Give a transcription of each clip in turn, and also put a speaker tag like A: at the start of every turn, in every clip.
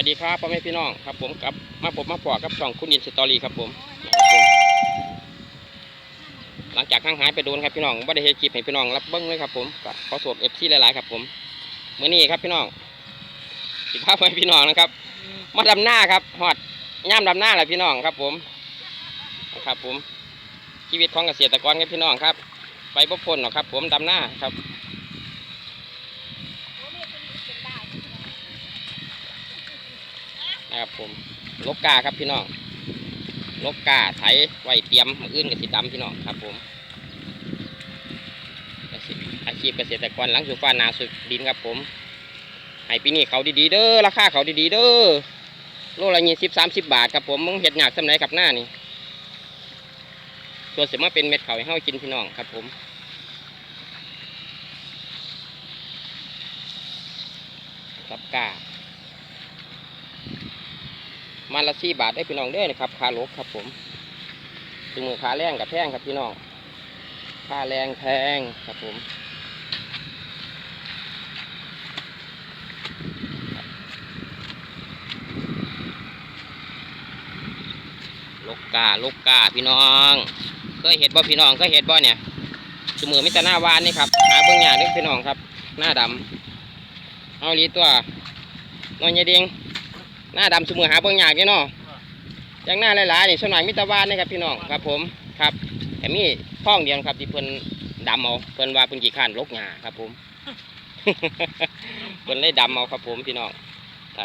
A: วัสดีครับพ่อแม่พี่น้องครับผมกับมาผมมาพอกับช่องคุณยินสตอรี่ครับผม หลังจากห่างหายไปโดนครับพี่น้องไม่ได้เฮ็ดคลิปให้พี่น้องรับเบิ้งเลยครับผมก็ขอโทษเอฟซีหลายๆครับผมเมื่อนี้ครับพี่น้องสิภาพให้พี่น้องนะครับ มาดำหน้าครับหอดย่ามดำหน้าแหละพี่น้องครับผมครับผมชีวิตของเกษตรกรครับพี่น้องครับ ไปบ่พ้นหรอกครับ ผมดำหน้าครับ นะครับผมลกกาครับพี่น้องลกกาไถไว้เตรียมมืออื่นกับสีดำพี่น้องครับผมอาชีพเกษตรกรหลังสูฟ้านาสุดดินครับผมให้ปีนี้เขาดีๆเด้อราคาเขาดีๆเด้อโลละยี่สิบสามสิบบาทครับผมมึงเห็ดหยากสำไหนครับหน้านี่ตัวเสมาเป็นเม็ดเขาให้เฮากินพี่น้องครับผมรับกา มันละสี่บาทได้พี่น้องเด้อนะครับคาลกครับผมถึงมือค่าแรงกับแพงครับพี่น้องค่าแรงแพงครับผมลูกกาลูกกาพี่น้องเคยเห็ดบ่พี่น้องเคยเห็ดบ่เนี่ยสมือมิตรหน้าวานนี่ครับหาเบื้องอย่างนึงพี่น้องครับ หน้าดำเอาลีตัวน้อยใหญ่เด้ง หน้าดำสมือหาเบิ่งยากนี่เนาะอย่างหน้าหลายๆนี่สวนมัยมิตรวานนี่ครับพี่น้องครับผมครับแต่มีท้องเดียวครับที่เพิ่นดำเอาเพิ่นว่าเพิ่นกี่ข้นลกหญ้าครับผมเพิ่นเลยดำเอาครับผมพี่น้องถ้า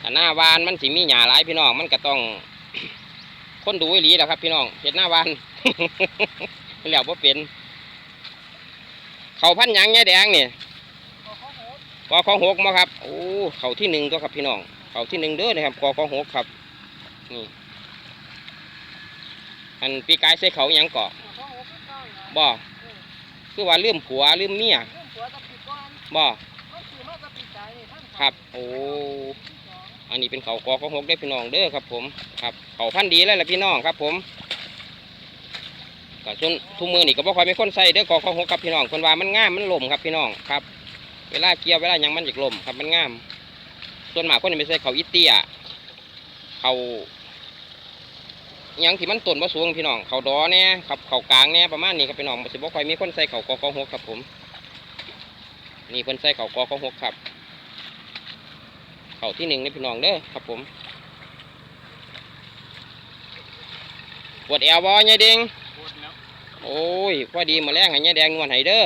A: ถ้าหน้าวานมันสิมีหญ้าหลายพี่น้องมันก็ต้องคนดูอีหลีแล้วครับ พี่น้องเห็ดหน้าวานแล้วบ่าเป็น เขาพันหยังแง่แดงนี่ กอของหกมาครับโอ้เขาที่หนึ่งตัวครับพี่น้องเขาที่หนึ่งเด้อนะครับกอของหกครับนี่อันปีกายใส่เขาหยังเกาะบ่คือว่าลืมผัวลืมเมียบ่ครับ โอ้อันนี้เป็นเขากอของหกได้อพี่น้องเด้อครับ ผมครับเขาพันธุ์ดีแล้วล่ะพี่น้องครับ ผมก็จนทุกมือนี่ก็บ่ค่อยมีคนใส่เด้อกอของหกครับพี่น้องคนว่ามันง่ามมันหล่มครับพี่น้องครับ เวลาเกี่ยวเวลายังมันจะกลมครับมันงาม ส่วนมากคนนี่ไม่ใช่เขาอีเตียเขายังที่มันต้นบ่สูงพี่น้องเขาดอเนี่ยครับเขากลางเนี่ยประมาณนี้ครับพี่น้องบ่สิบ่ค่อยมีคนใส่เขากอขอหกครับผม นี่เพิ่นใส่เขากอขอหกครับ เขาที่หนึ่งนี่พี่น้องเด้อครับผมปวดแอวบ่ยายเด้งโอ้ยพอดีมาแรงให้ยายแดงนวลให้เด้อ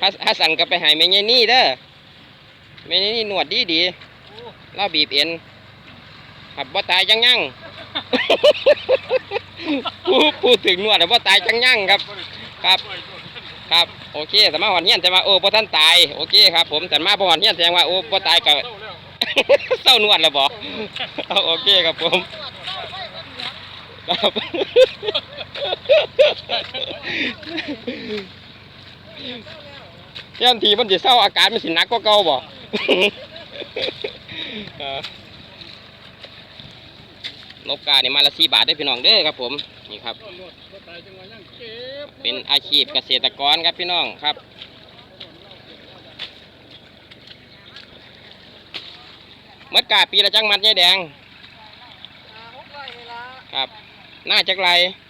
A: ถ้าสั่นก็ไปหายแม่ยายนี่เด้อแม่ยายนี่หนวดดีดีเราบีบเอ็นครับบ่ตายจังยั่งพูดพูดถึงหนวดแต่บ่ตายจังยั่งครับ ครับ ครับ โอเคแต่มาหอนเฮียนแต่ว่าโอ้บ่ท่านตาย โอเคครับ ผมแต่มาบ่หอนเฮียนแสดงว่าโอ้บ่ตายก็เศร้านวดแล้วบ่เอาโอเคครับผมครับ ย่ำทีมันจะเศร้าอาการมันสิหนักกว่าเก่าบ่เออนกกาเนี่ยมาละสี่บาทได้อพี่น้องเด้อครับผมนี่ครับ เป็นอาชีพเกษตรกรครับพี่น้องครับเมื่อกาปีละจังมัดยายแดงครับน่าจักไรโ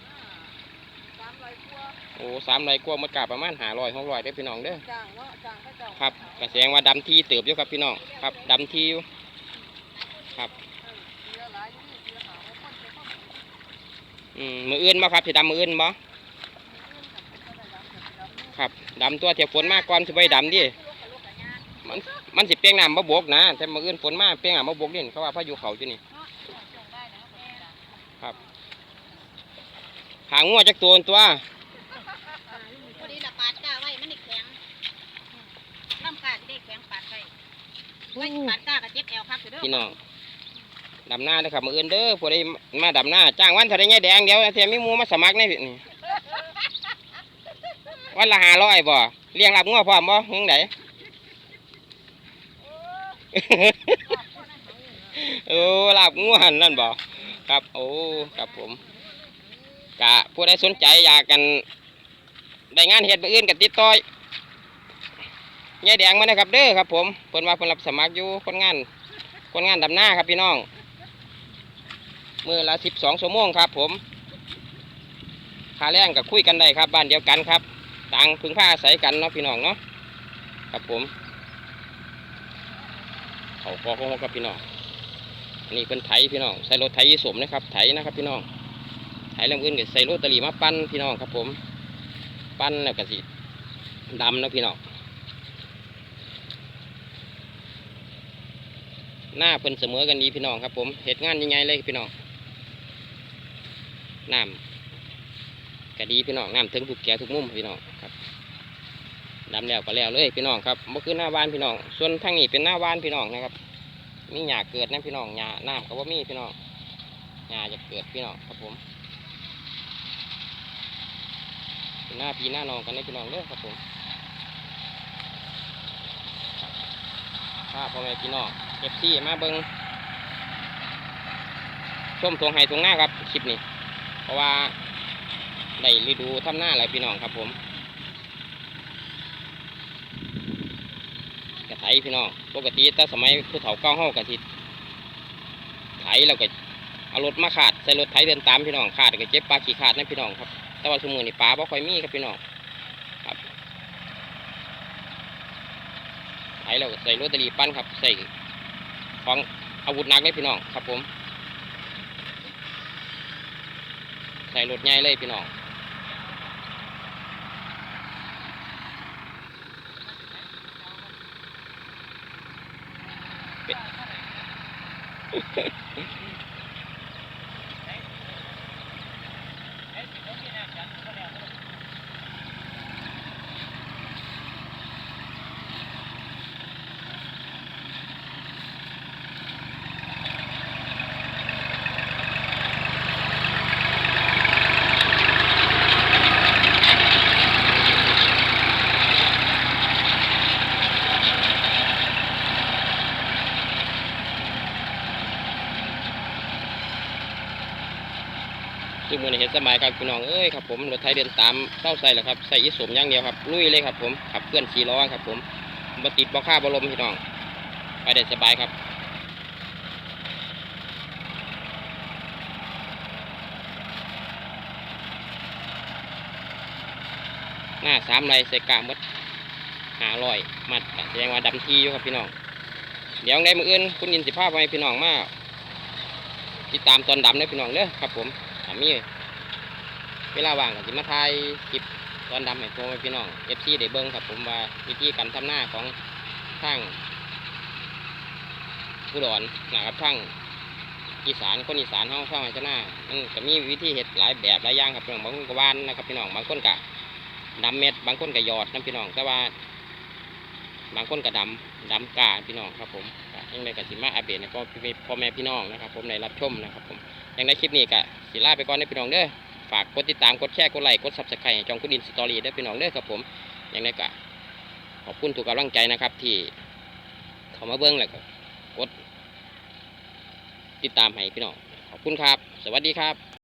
A: อ้สามไรกว่าเมื่อกาประมาณหาร้อยหกร้อยได้อพี่น้องเด้อ
B: จ้างเนาะจ้างเขาเจ้า
A: ครับกระแสดงว่าดำทีเติบอยู่ครับพี่น้องครับดำทีอยู่ครับ
B: เสียหลายอยู่นี่เสียหาหกคนเสียเข้ามา
A: อืมมืออื่นบ่ครับสิดำมืออื่นบ่ครับดำตัวเทียบฝนมากก่อนสิไปดำดิมันมันสิเปียงน้ำมาบกนะแต่มืออื่นฝนมาเปียงน้ำมาบกนี่เขาว่าพายุเขาอยู่นี่ครับหางงัวจักตัวตัว
C: พอดีละปาดกล้าไว้มันนี่แข็งลำกาจะได้แข็งปาดไว้ ไว้ปาดกล้าก็เจ็บแอวคักอยู่เด้อ
A: พี่น้องดำหน้าเด้อครับมืออื่นเด้อผู้ใดมาดำหน้าจ้างวันเท่าไรเงี้ยแดงเดี๋ยวเทียมีหมูมาสมัครในนี่วันละห้าร้อยบ่เลี้ยงรับงัวพร้อมบ่ยังไงโอ้ลาบง่วนนั่นบ่ครับโอ้ครับผมกะผู้ใดสนใจอยากกันได้งานเฮ็ดมืออื่นกับติดต่อ ยายแดงมานะครับเด้อครับ ผมเพิ่นว่าเพิ่นรับสมัครอยู่คนงาน คนงานดำหน้าครับพี่น้องมือละสิบสองชั่วโมงครับ ผมค่าแรงกับคุยกันได้ครับ บ้านเดียวกันครับ ต่างพึ่งผ้าอาศัยกันเนาะพี่น้องเนาะครับผมเขาคอของกับพี่น้องอันนี้เป็นไถพี่น้องใส่รถไถยีสมนะครับ ไถนะครับ พี่น้องไถลำอื่นก็ใส่รถตะลีมาปั้นพี่น้องครับ ผม ปั้นแล้วก็สิดำเนาะพี่น้อง หน้าเพิ่นเสมอกันดีพี่น้องครับผมเหตุงานยังไงเลยพี่น้องน้ำก็ดีพี่น้องน้ำถึงทุกแก่ทุกมุมพี่น้องครับดำแล้วก็แล้วเลยพี่น้องครับเมื่อคืนหน้าบ้านพี่น้อง ส่วนทางนี้เป็นหน้าบ้านพี่น้องนะครับ มีหญ้าเกิดนะพี่น้องหญ้าน้ำก็ว่ามีพี่น้องหญ้าจะเกิดพี่น้องครับผมเป็นหน้าพีหน้าน้องกันนะพี่น้องเด้อครับผมข้าพ่อแม่พี่น้อง เอฟซีมาเบิงชมทวงไห้ทวงหน้าครับคลิปนี้ เพราะว่าได้ฤดูทำหน้าอะไรพี่น้องครับผมกระไถพี่น้องปกติแต่สมัยผู้เฒ่าเก้าห้ากระทิไถแล้วก็เอารถมาขาดใส่รถไถเดินตามพี่น้องขาดก็เจ็บปลาขี่ขาดนะพี่น้องครับ แต่ว่าสมือนี่ปลาบ่ค่อยมีครับพี่น้องครับไถแล้วใส่รถตะลีปั้นครับใส่ ของอาวุธหนักเลยพี่น้องครับผม ใส่รถใหญ่เลยพี่น้อง เป็ดซึ่งมือนี้เห็นสมัยครับพี่น้องเอ้ยครับผมรถไทยเดินตามเต้าใส่แหละครับใส่ยีสมอย่างเดียวครับลุยเลยครับผมขับเคลื่อนขี่ล้อครับผมบติดบ่ค่าบลมพี่น้อง ไปได้สบายครับหน้าสามไรใส่กามดหาลอยมัดแสดงว่าดำทีอยู่ครับพี่น้อง เดี๋ยวได้มืออื่นคุณยินสิภาพไว้พี่น้องมาติดตามตอนดำเลยพี่น้องเด้อครับผมามีเวลาว่างก็สิมาถ่ายคลิปตอนดำให้พ่อพี่น้องเอฟซีได้เบิ้งครับผมว่าวิธีการทำหน้าของทางผู้ดอนนะครับทางอีสานคนอีสานเฮาทางไห้หน้ามันก็มีวิธีเห็ดหลายแบบหลายอย่างครับพี่น้องบางคนก็หวานนะครับพี่น้องบางคนก็ดำเม็ดบางคนก็หยอดนะพี่น้องแต่ว่า บางคนก็ดำดำกาพี่น้องครับผมยังไงก็สิมาอัปเดตให้พ่อพี่พ่อแม่พี่น้องนะครับ ผมในรับชมนะครับผมยังในคลิปนี้ก็ สิลาไปก่อนนะพี่น้องเด้อฝากกดติดตามกดแชร์กดไลค์กดซับสไครต์จองคุณดินสตอรี่เด้อพี่น้องเด้อครับผมยังไงก็ขอบคุณทุกกำลังใจนะครับที่เข้ามาเบิ้งแล้วก็กดติดตามให้พี่น้องขอบคุณครับ สวัสดีครับ